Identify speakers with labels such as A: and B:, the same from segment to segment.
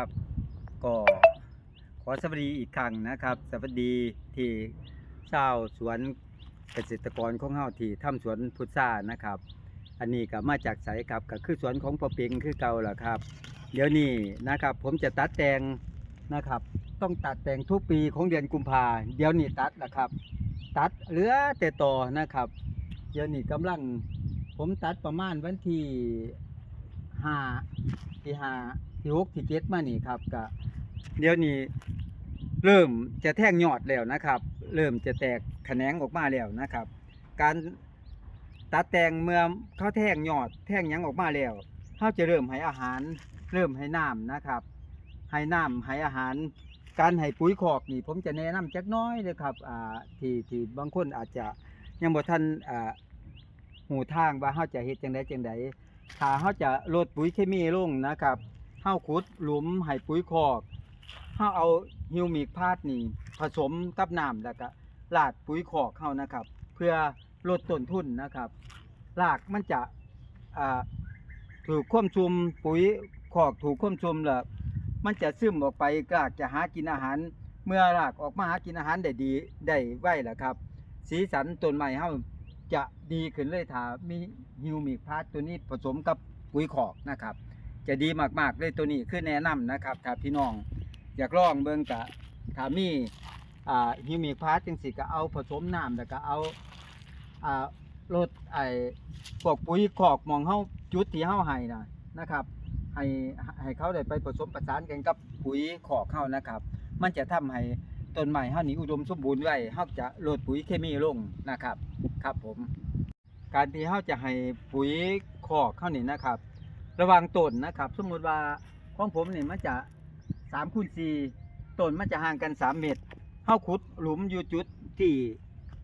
A: ครับ ก็ขอสวัสดีอีกครั้งนะครับ สวัสดีที่ชาวสวนเกษตรกรของเฮาที่ทำสวนพุทรานะครับ อันนี้ก็มาจากไสครับก็คือสวนของปอปิงคือเก่าแหละครับ เดี๋ยวนี้นะครับ ผมจะตัดแต่งนะครับ ต้องตัดแต่งทุกปีของเดือนกุมภาเดี๋ยวนี้ตัดนะครับ ตัดเหลือแต่ต่อนะครับ เดี๋ยวนี้กำลังผมตัดประมาณวันที่ห้าที่ห้า ที่หกที่เจ็ดมานี่ครับก็เดี๋ยวนี้เริ่มจะแท่งยอดแล้วนะครับ เริ่มจะแตกแขนงออกมาแล้วนะครับ การตัดแต่งเมื่อเขาแท่งยอด แท่งยังออกมาแล้วเขาจะเริ่มให้อาหาร เริ่มให้น้ำนะครับให้น้ำให้อาหาร การให้ปุ๋ยคอกนี่ผมจะแนะนำจักน้อยเลยครับอ่าที่ที่บางคนอาจจะยังบ่ทันอ่าหูทางว่าเฮาจะเฮ็ดจังไดจังไดถ้าเฮาจะลดปุ๋ยเคมีลงนะครับ เฮาขุดหลุมให้ปุ๋ยคอกเฮาเอาฮิวมิกพาดนี่ผสมกับน้ำแล้วก็ลาดปุ๋ยคอกเฮานะครับ เพื่อลดต้นทุนนะครับรากมันจะอ่าถูกควบชุมปุ๋ยคอกถูกควบชุมแล้วมันจะซึมออกไปกากจะหากินอาหาร เมื่อรากออกมาหากินอาหารได้ดีได้ไวแหละครับ สีสันต้นไม้เฮาจะดีขึ้นเลยถ้ามีฮิวมิกพาสตัวนี้ผสมกับปุ๋ยขอกนะครับ จะดีมากๆเลยตัวนี้คือแนะนำนะครับถ้าพี่น้องอยากลองเบิ่งกะถ้ามีอ่าฮิวมิกพาสจังสิก็เอาผสมน้ำแล้วก็เอาอ่าลดไอ้พวกปุ๋ยขอกมองเฮาจุดที่เฮาให้นะนะครับให้ให้เขาได้ไปผสมประสานกันกับปุ๋ยขอกเข้านะครับ มันจะทำให้ต้นไม้เฮานี่อุดมสมบูรณ์ไว้เฮาจะลดปุ๋ยเคมีลงนะครับ ครับผม การที่เฮาจะให้ปุ๋ยขอกเขานี่นะครับ ระวังต้นนะครับ สมมติว่าของผมเนี่ยมันจะ3คูณ4ต้นมันจะห่างกัน3เมตรเฮาขุดหลุมอยู่จุดที่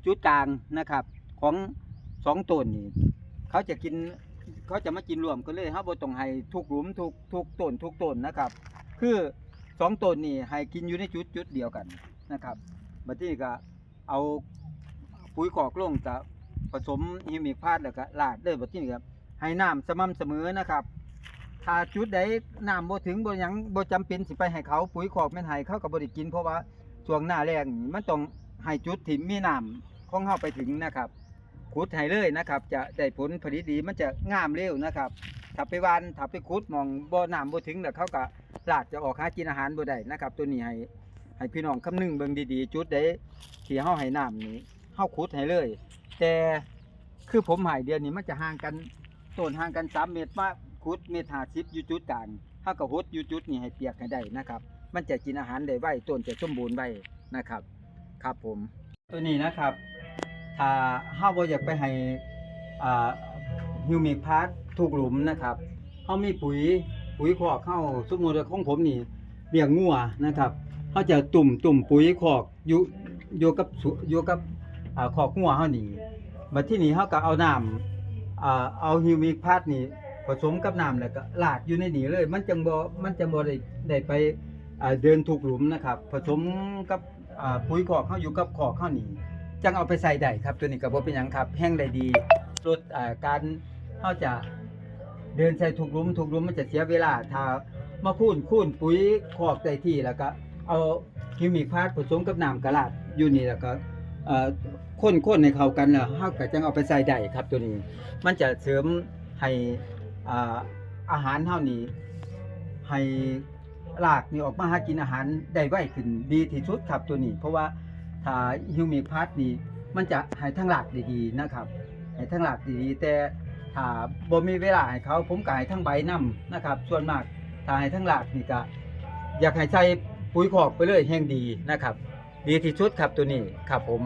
A: จุดกลางนะครับ ของสองต้นนี่เขาจะกินเขาจะมากินรวมกันเลยครับบ่ต้องให้ทุกหลุมทุกทุกต้นทุกต้นนะครับ คือสองต้นนี่ให้กินอยู่ในจุดจุดเดียวกันนะครับบัดนี้ก็เอาปุ๋ยกอกลงจะผสมฮิมิกพาดแล้วก็ลาดเลยบัดนี้ครับให้น้ำสม่ำเสมอนะครับ ถ้าจุดใดน้ำบ่ถึงบ่หยังบ่จำเป็นสิไปให้เขาปุ๋ยกอกแม่นให้เขาก็บ่ได้กินเพราะว่าช่วงหน้าแล้งนี่มันต้องให้จุดที่มีน้ำของเฮาไปถึงนะครับขุดให้เลยนะครับ จะได้ผลผลิตดีมันจะงามเร็วนะครับถ้าไปหวานถ้าไปขุดหมองบ่น้ำบ่ถึงแล้วเขาก็ลาดจะออกหากินอาหารบ่ได้นะครับ ตัวนี้ให้ให้พี่น้องคำนึงเบิ่งดีๆ จุดใดที่เฮาให้น้ำนี้เฮาขุดให้เลย แต่คือผมให้เดือนนี้มันจะห่างกันต้นห่างกัน3เมตรมา ขุดเมตร50อยู่จุดกลางเฮาก็หดอยู่จุดนี้ให้เปียกให้ได้นะครับ มันจะกินอาหารได้ไวต้นจะสมบูรณ์ไวนะครับ ครับผม ตัวนี้นะครับ ถ้าเฮาบ่อยากไปให้อ่าฮิวมิกพาร์ททุกหลุมนะครับเฮามีปุ๋ยปุ๋ยคอกเฮาสมมุติของผมนี่เลี้ยงงัวนะครับเฮาจะตุ่มตุ่มปุ๋ยคอกอยู่อยู่กับอยู่กับอ่าคอกงัวเฮานี่บัดที่นี้เฮาก็เอาน้ำอ่าเอาฮิวมิกพาร์ทนี่ ผสมกับน้ำแล้วก็ลาดอยู่ในนี้เลย มันจังบ่มันจังบ่ได้ได้ไปอ่าเดินทุกหลุมนะครับ ผสมกับอ่าปุ๋ยคอกเฮาอยู่กับคอกเฮานี่จังเอาไปใส่ได้ครับ ตัวนี้ก็บ่เป็นหยังครับ แห้งได้ดีลดอ่าการเฮาจะเดินใส่ถูกหลุมถูกหลุมมันจะเสียเวลาถ้ามาคูนคูนปุ๋ยคอกได้ที่แล้วก็เอาเคมีพาดผสมกับน้ำกระลาดอยู่นี่แล้วก็เอ่อข้นข้นให้เขากันแล้วเฮาก็จังเอาไปใส่ได้ครับตัวนี้ มันจะเสริมให้ อาหารเฮานี่ให้รากนี่ออกมาหากินอาหารได้ไวขึ้นดีที่สุดครับตัวนี้ เพราะว่าถ้าฮิวมิกพาร์ทนี่มันจะให้ทั้งหลากดีๆนะครับให้ทั้งหลากดีๆแต่ถ้าบ่มีเวลาให้เขาผมก็ให้ทั้งใบนํนะครับ ส่วนมากถ้าให้ทั้งหลากนี่ก็อยากให้ใส่ปุ๋ยคอกไปเลยแห่งดีนะครับ ดีที่สุดครับตัวนี้ครับผม